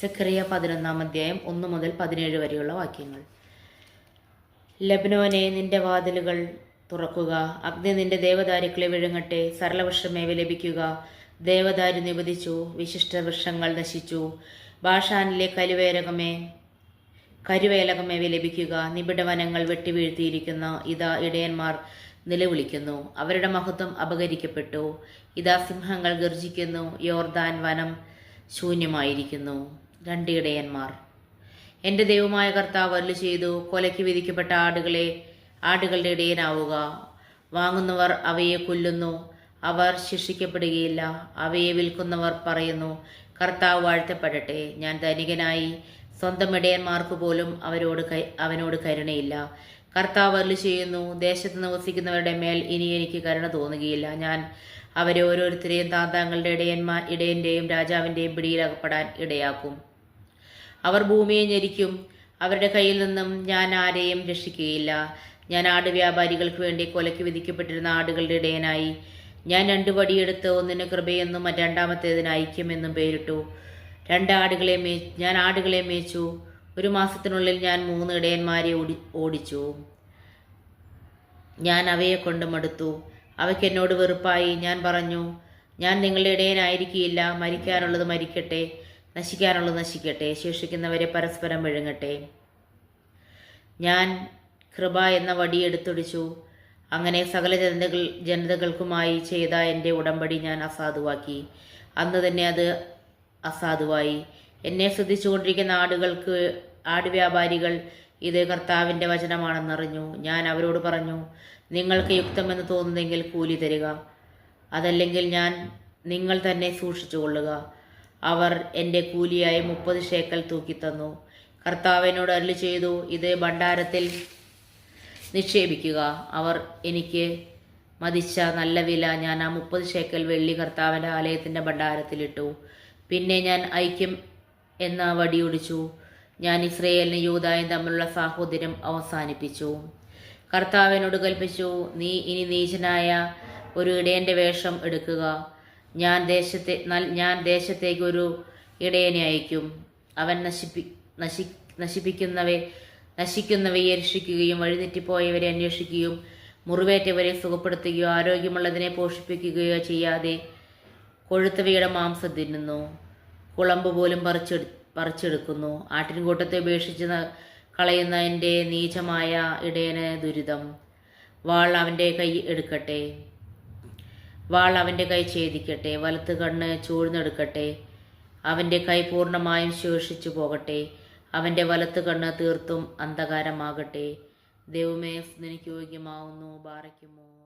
സെക്കറിയ പതിനൊന്നാം അധ്യായം ഒന്ന് മുതൽ പതിനേഴ് വരെയുള്ള വാക്യങ്ങൾ. ലബ്നോനെ നിന്റെ വാതിലുകൾ തുറക്കുക. അഗ്നി നിന്റെ ദേവദാരുക്കളെ വിഴുങ്ങട്ടെ. സരളവൃക്ഷമേവ ലഭിക്കുക. ദേവദാരു നിപതിച്ചു വിശിഷ്ട വൃക്ഷങ്ങൾ നശിച്ചു. ഭാഷാനിലെ കരുവേലകമേ കരുവേലകമേവ ലഭിക്കുക. നിബിഡവനങ്ങൾ വെട്ടിവീഴ്ത്തിയിരിക്കുന്ന. ഇതാ ഇടയന്മാർ നിലവിളിക്കുന്നു. അവരുടെ മഹത്വം അപകരിക്കപ്പെട്ടു ഇതാ സിംഹങ്ങൾ ഗർജിക്കുന്നു യോർദാൻ വനം ശൂന്യമായിരിക്കുന്നു. രണ്ട് ഇടയന്മാർ. എന്റെ ദൈവമായ കർത്താവ് അരുളി ചെയ്തു കൊലയ്ക്ക് വിധിക്കപ്പെട്ട ആടുകളെ ആടുകളുടെ ഇടയനാവുക. വാങ്ങുന്നവർ അവയെ കൊല്ലുന്നു അവർ ശിക്ഷിക്കപ്പെടുകയില്ല. അവയെ വിൽക്കുന്നവർ പറയുന്നു കർത്താവ് വാഴ്ത്തപ്പെടട്ടെ ഞാൻ ധനികനായി. സ്വന്തം ഇടയന്മാർക്ക് പോലും അവരോട് അവനോട് കരുണയില്ല. കർത്താവ് അരുളി ചെയ്യുന്നു ദേശത്ത് നിവസിക്കുന്നവരുടെ മേൽ ഇനി എനിക്ക് കരുണ തോന്നുകയില്ല. ഞാൻ അവരെ ഓരോരുത്തരെയും താന്താങ്ങളുടെ ഇടയന്മാർ ഇടയന്റെയും രാജാവിന്റെയും പിടിയിലകപ്പെടാൻ ഇടയാക്കും. അവർ ഭൂമിയെ ഞെരിക്കും. അവരുടെ കയ്യിൽ നിന്നും ഞാൻ ആരെയും രക്ഷിക്കുകയില്ല. ഞാൻ ആട് വ്യാപാരികൾക്ക് വേണ്ടി കൊലയ്ക്ക് വിധിക്കപ്പെട്ടിരുന്ന ആടുകളുടെ ഇടയനായി. ഞാൻ രണ്ടു പടിയെടുത്ത് ഒന്നിന് കൃപയെന്നും രണ്ടാമത്തേതിന് ഐക്യമെന്നും പേരിട്ടു. രണ്ട് ആടുകളെ മേ ഞാൻ ആടുകളെ മേച്ചു. ഒരു മാസത്തിനുള്ളിൽ ഞാൻ മൂന്ന് ഇടയന്മാരെ ഓടി ഓടിച്ചു. ഞാൻ അവയെ കൊണ്ട് മടുത്തു. അവയ്ക്ക് എന്നോട് വെറുപ്പായി. ഞാൻ പറഞ്ഞു ഞാൻ നിങ്ങളുടെ ഇടയനായിരിക്കില്ല മരിക്കാനുള്ളത് മരിക്കട്ടെ. നശിക്കാനുള്ളത് നശിക്കട്ടെ. ശേഷിക്കുന്നവരെ പരസ്പരം വിഴുങ്ങട്ടെ. ഞാൻ കൃപ എന്ന വടി എടുത്തൊടിച്ചു. അങ്ങനെ സകല ജനതകൾ ജനതകൾക്കുമായി ചെയ്ത എന്റെ ഉടമ്പടി ഞാൻ അസാധുവാക്കി. അന്ന് തന്നെ അത് അസാധുവായി. എന്നെ ശ്രദ്ധിച്ചുകൊണ്ടിരിക്കുന്ന ആടുകൾക്ക് ആട് വ്യാപാരികൾ ഇത് കർത്താവിന്റെ വചനമാണെന്നറിഞ്ഞു. ഞാൻ അവരോട് പറഞ്ഞു നിങ്ങൾക്ക് യുക്തമെന്ന് തോന്നുന്നെങ്കിൽ കൂലി തരിക. അതല്ലെങ്കിൽ ഞാൻ നിങ്ങൾ തന്നെ സൂക്ഷിച്ചു കൊള്ളുക അവർ എന്റെ കൂലിയായി മുപ്പത് ഷേക്കൽ തൂക്കിത്തന്നു. കർത്താവിനോട് അരുളി ചെയ്തു ഇത് ഭണ്ഡാരത്തിൽ നിക്ഷേപിക്കുക. അവർ എനിക്ക് മതിച്ച നല്ല വില ഞാൻ ആ മുപ്പത് ഷേക്കൽ വെള്ളി കർത്താവിന്റെ ആലയത്തിന്റെ ഭണ്ഡാരത്തിലിട്ടു പിന്നെ ഞാൻ ഐക്യം എന്ന വടിയൊടിച്ചു ഞാൻ ഇസ്രയേലിനും യൂതായും തമ്മിലുള്ള സാഹോദര്യം അവസാനിപ്പിച്ചു. കർത്താവിനോട് കൽപ്പിച്ചു നീ ഇനി നീചനായ ഒരു ഇടയന്റെ വേഷം എടുക്കുക. ഞാൻ ദേശത്തെ ഞാൻ ദേശത്തേക്ക് ഒരു ഇടയനെ അയക്കും. അവൻ നശിപ്പി നശി നശിപ്പിക്കുന്നവയെ നശിക്കുന്നവയെ രക്ഷിക്കുകയും വഴിതെറ്റിപ്പോയവരെ അന്വേഷിക്കുകയും മുറിവേറ്റവരെ സുഖപ്പെടുത്തുകയോ ആരോഗ്യമുള്ളതിനെ പോഷിപ്പിക്കുകയോ ചെയ്യാതെ കൊഴുത്തവയുടെ മാംസം തിന്നുന്നു. കുളമ്പ് പോലും പറിച്ചെടു പറിച്ചെടുക്കുന്നു. ആട്ടിൻകൂട്ടത്തെ ഉപേക്ഷിച്ച് കളയുന്നതിന്റെ നീചമായ ഇടയന് ദുരിതം. വാൾ അവന്റെ കൈ എടുക്കട്ടെ. വാൾ അവന്റെ കൈ ഛേദിക്കട്ടെ വലത്ത് കണ്ണ് ചൂഴ്ന്നെടുക്കട്ടെ. അവന്റെ കൈ പൂർണമായും ശേഷിച്ചു പോകട്ടെ. അവന്റെ വലത്ത് കണ്ണ് തീർത്തും അന്ധകാരമാകട്ടെ. ദൈവമേ നിനക്ക് യോഗ്യമാവുന്നു. ബാറയ്ക്കുമോ?